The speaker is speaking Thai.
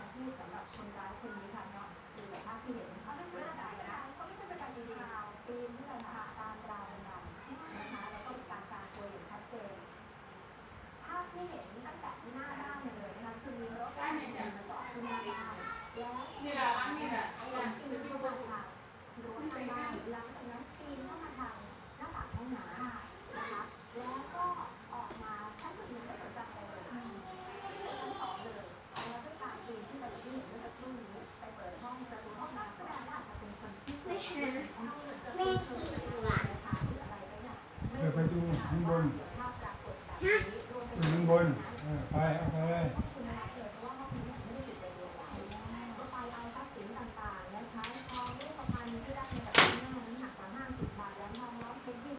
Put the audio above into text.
อาชีพสำหรับคนร้ายคนนี้ค่ะเนาะดูจาบภาพที่เห็นเขาไม่เป็นอะไรนะเขาไม่เป็นประการจริงๆปีนเพื่อนค่ะตามราวดันนะคะแล้วก็มีการการตัวอย่างชัดเจน ภาพที่เห็นตั้งแต่หน้าบ้านเลยนะคะคือมีรถคัมาจอดที่หน้าบ้านแล้วนี่แหละนี่แหละคนอื่คือยู่บนทางรั้วหน้าบ้าหลังจากนั้น ดูข้างบนข้างบนไปเอาไปเลย